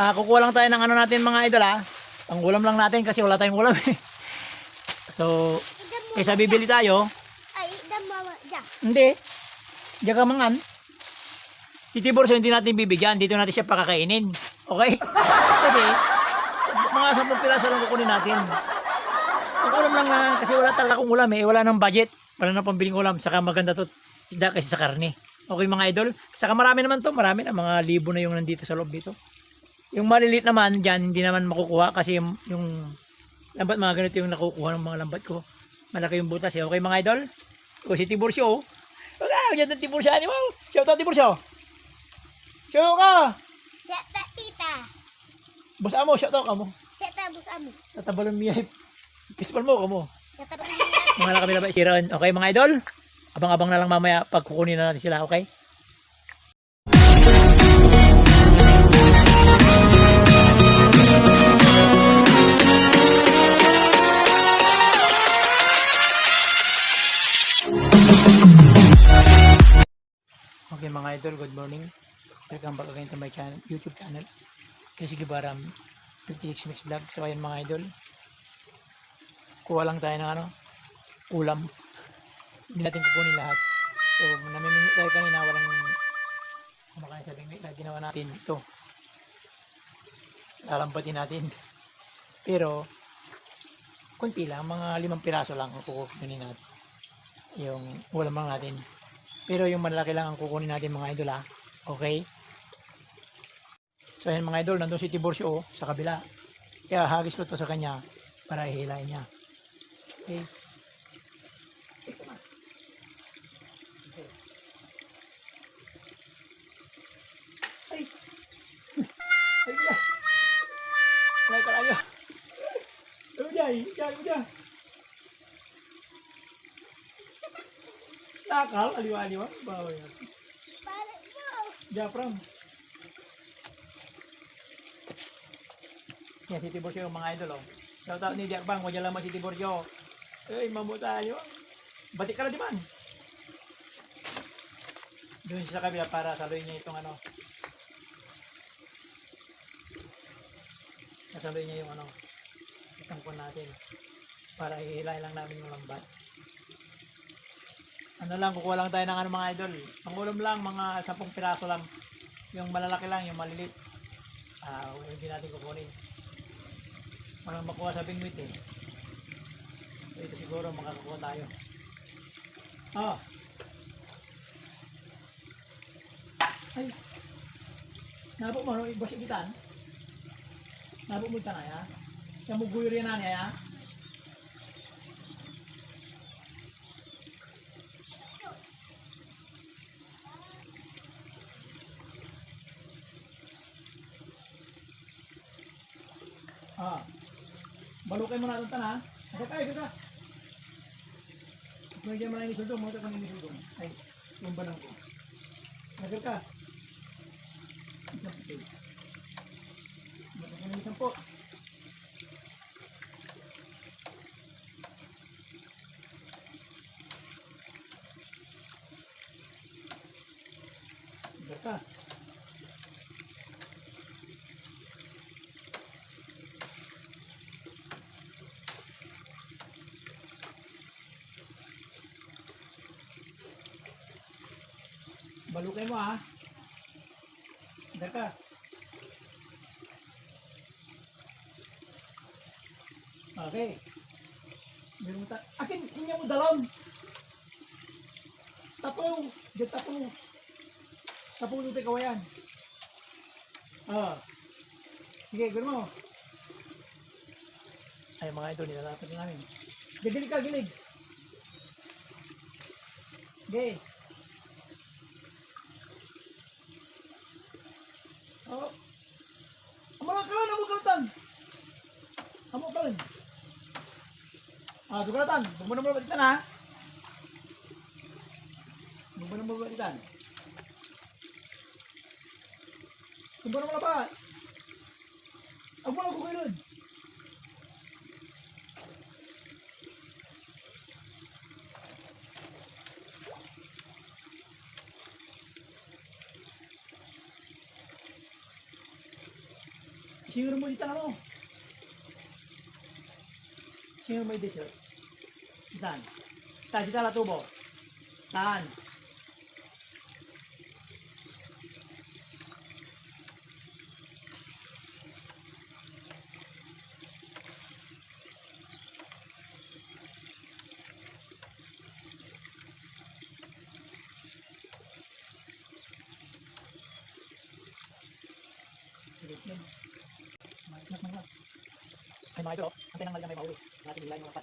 Ah, kukuha lang tayo ng ano natin mga idol ah. Ang ulam lang natin kasi wala tayong ulam eh. So, kaysa bibili tayo, Ay, dam mama. Diyan. hindi. Diyan ka mangan. Si Tiborso hindi natin bibigyan. Dito natin siya pakakainin. Okay? kasi, mga 10 piraso lang kukunin natin. Ang ulam lang na, kasi wala talaga akong ulam eh. Wala nang budget. Wala nang pambiling ulam. Saka maganda to isda kasi sa karne. Okay mga idol? Saka marami naman to. Marami na. Mga libo na yung nandito sa loob dito. Yung maliliit naman, dyan, hindi naman makukuha kasi yung, yung lambat mga ganito yung nakukuha ng mga lambat ko. Malaki yung butas eh. Okay mga idol? O si Tiburcio. Wala, yan ng Tiburcio animal. Shout out Tiburcio. Shout out ka. Seta tita. Boss amo, shout out ka mo. Seta bus amo. Tatabalon miya. Pispal mo ka mo. Seta Mga nakabila ba isiron. Okay mga idol? Abang-abang na lang mamaya pag kukunin na natin sila. Okay? Okay mga idol, good morning. Welcome back again to my channel, YouTube channel. Chris Gibaram, 50x Mix Vlog. So ayan mga idol, kuha lang tayo ng ano, ulam. Hindi natin kukunin lahat. So namimingit tayo kanina, walang kumakain sa bingwit na ginawa natin ito. Lalampatin natin. Pero, kunti lang, mga limang piraso lang ang kukunin natin. Yung ulam lang natin. Pero yung malaki lang ang kukunin natin mga idol ha. Okay? So ayan mga idol, nandun si Tiborcio oh, sa kabila. Kaya hagis ko to sa kanya para ihilain niya. Okay? Ay! Kalayo! Uday! Uday! Uday! Nakal, aliwa-aliwa. Bawa yan. Mo. Japram. Yan si Tiborcio yung mga idol oh. Shout out ni Jakbang, wajah lama si Tiborcio. Eh, mamu tayo. Batik ka na di man. Doon siya sa kabila para saluhin niya itong ano. Nasaluhin niya yung ano. Itong kon natin. Para ihilay lang namin yung lambat. Ano lang, kukuha lang tayo ng ano mga idol. Ang ulam lang, mga 10 piraso lang. Yung malalaki lang, yung malilit. Ah, hindi natin kukunin. Walang makuha sa bingwit eh. So ito siguro makakakuha tayo. Ah. Ay. Nabo mo, no? Ibas ikitan. Nabo mo itan ya. Kamu guyur yan na ya. Ah. Balukay mo na ito ha. Ako tayo, ito ka. Kung hindi mo na inisudong, mga kang inisudong. Ay, yung banang ko. Nagal ka. Okay. Magkakalimutan po. Nagal ka. Balukay mo ha. Nagal ka. Okay. Meron ta. Akin, inya mo dalon. Tapo. Di tapo. Tapo nito kawayan. Ah. Sige, gano'n mo. Ay, mga ito, nilalapit na namin. Gilig ka, gilig. Okay. Oh. Amo lang kalan, amo kalatan. Amo kalan. Ah, dugalatan. Bumuna mo balitan ha. Bumuna mo balitan. Bumuna mo pa. Amo lang ko kayo Singuro mo dito? Singuro mo dito. Tan. Tan, dito la tubo. Tan. Ay, mga idol, oh. Antay ng malgang may mahuli. Natin nila yung mga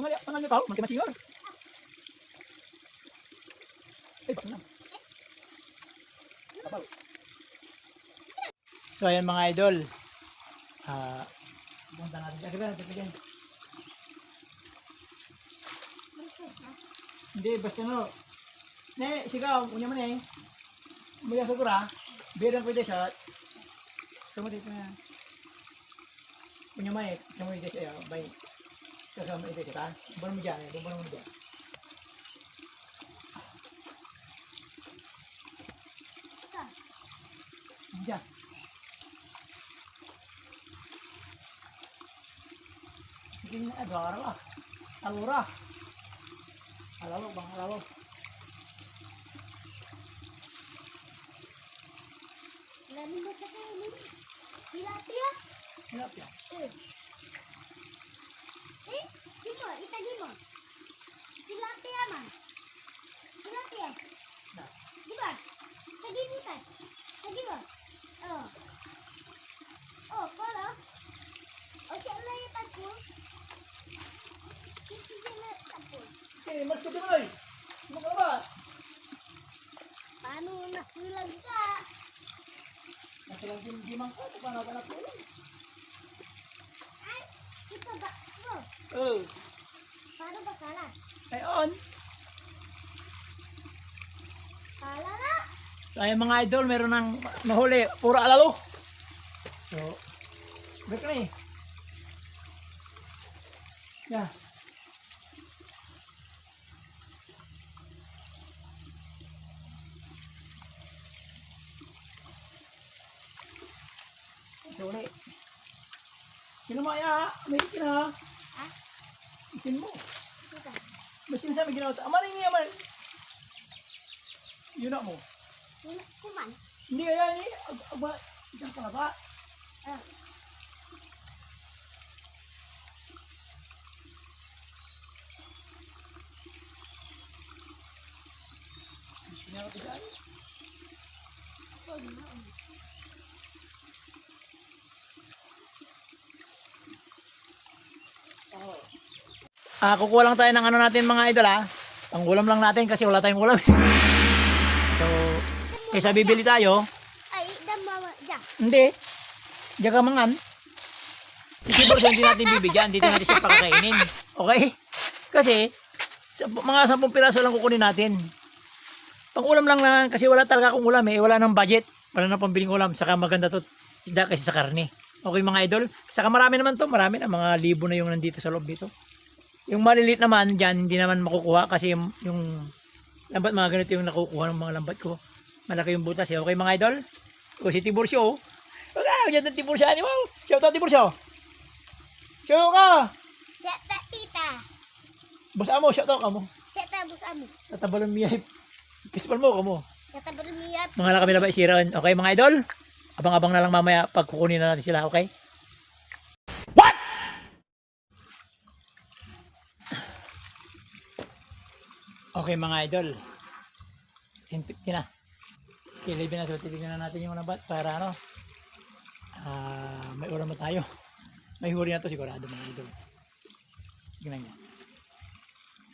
Tangal, tangal niyo tao, magkima siyor. Eh, bakit na? Tabaw. So, ayan mga idol. Ah, punta natin. Kasi ba, natin Hindi, basta no. Ne, sigaw, unya mo ne. Mula sa kura, bilang pwede siya. Sumunod na. Punya mai, kamu ide saya baik. Kasama ide kita, baru mo dyan, baru mo dyan. Dyan. Sige na, agara lah. Alura. Alalo, bang alalo. Sa. Tilapia. Yan. Eh. Eh, di mo, itagi mo. Tilapia man. Tilapia. Na. Di ba? Tagi mo tay. Tagi mo. Oh. Oh, pala. Okay, ano yung tagpo? Kasi na tagpo. Okay, mas ko tuloy. Sumak ba? Paano nakulang ka? Nasa lang din dimang ko, paano ka natulog? Ay, ito Oh, paano ba kala? ay on. Kala na. So, ayun mga idol, meron ng nahuli. Puro alalo. So, break na eh. Yeah. So, ulit. Sino mo ya? May ikin ha? Ha? Ikin mo. Ito. Basin sa may ginawa. Aman ini aman. Yun na mo. Yun, Kuman. Hindi kaya ni. Aba, isang palaba. Ah. Pinakapisan. Ah, kukuha lang tayo ng ano natin mga idol ah. Ang ulam lang natin kasi wala tayong ulam. so, kaysa bibili tayo, Ay, damawa. Diyan. hindi. Diyan ka mangan. Bro, hindi natin bibigyan. Dito natin siya pakakainin. Okay? Kasi, sa, mga 10 piraso lang kukunin natin. Pang ulam lang lang, kasi wala talaga akong ulam eh. Wala nang budget. Wala nang pambiling ulam. Saka maganda to isda kasi sa karne. Okay mga idol? Saka marami naman to. Marami na. Mga libo na yung nandito sa loob dito. Yung maliliit naman, dyan, hindi naman makukuha kasi yung, yung lambat mga ganito yung nakukuha ng mga lambat ko. Malaki yung butas eh. Okay mga idol? O si Tiburcio. Wala, dyan ng Tiburcio animal. Shout out Tiburcio. Shout ka. Siya ta tita. Boss amo, shout out ka mo. Siya ta bus amo. Tatabalon miya. Pispal mo ka mo. Kata bermiyap. Mga lakami na ba isiran? Okay mga idol? Abang-abang na lang mamaya pag kukunin na natin sila, okay? Okay mga idol. 10.50 na. Kilibin na. So, na natin yung nabat para ano. ah may ulam na tayo. May huli na to sigurado mga idol. Tingnan niyo.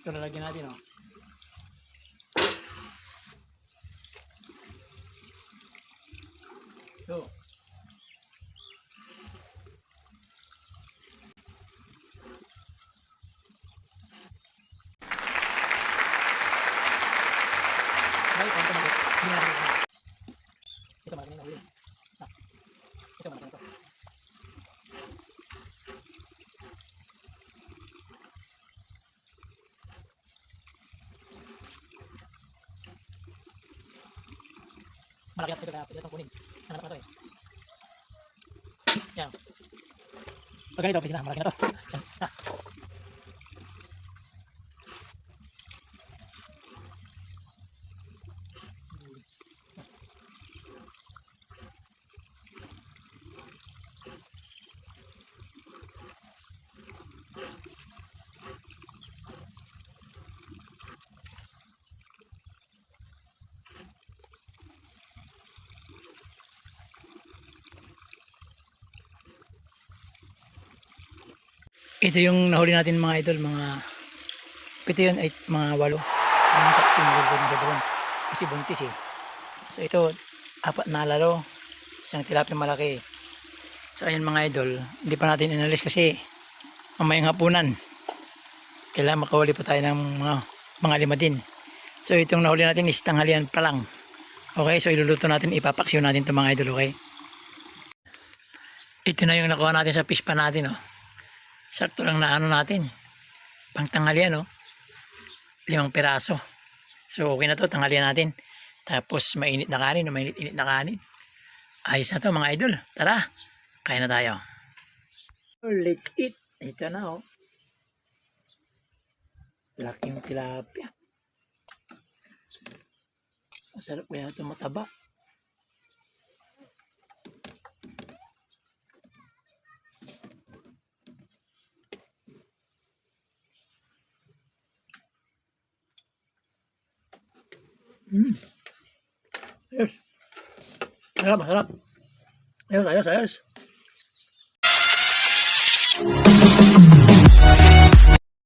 Ito lalagyan natin, oh. Ito. Ay, ito malaki. Hindi na malaki. Ito malaki na nahuli. Isa. Ito malaki na ito. Malaki at ito kaya pwede itong kunin. Hanap ko ito eh. Yan. Pag ganito, pwede na. Malaki na ito. Isa. Ah. Ito yung nahuli natin mga idol, mga pito yun ay mga walo. Yung yung lulod sa buwan. Kasi buntis eh. So ito, apat na laro. Isang tilapia malaki. So ayan mga idol, hindi pa natin inalis kasi mamayang hapunan. Kailangan makahuli pa tayo ng mga, mga lima din. So itong nahuli natin is tanghalian pa lang. Okay, so iluluto natin, ipapaksiw natin itong mga idol, okay? Ito na yung nakuha natin sa fish pa natin, oh. Sakto lang na ano natin. Pang tanghalian, no? Limang piraso. So, okay na to, tanghalian natin. Tapos, mainit na kanin, mainit-init na kanin. Ayos na to, mga idol. Tara, kain na tayo. Let's eat. Ito na, oh. Laking tilapia. Masarap kaya ito mataba. Ayos. Masarap, masarap. Ayos, ayos, ayos.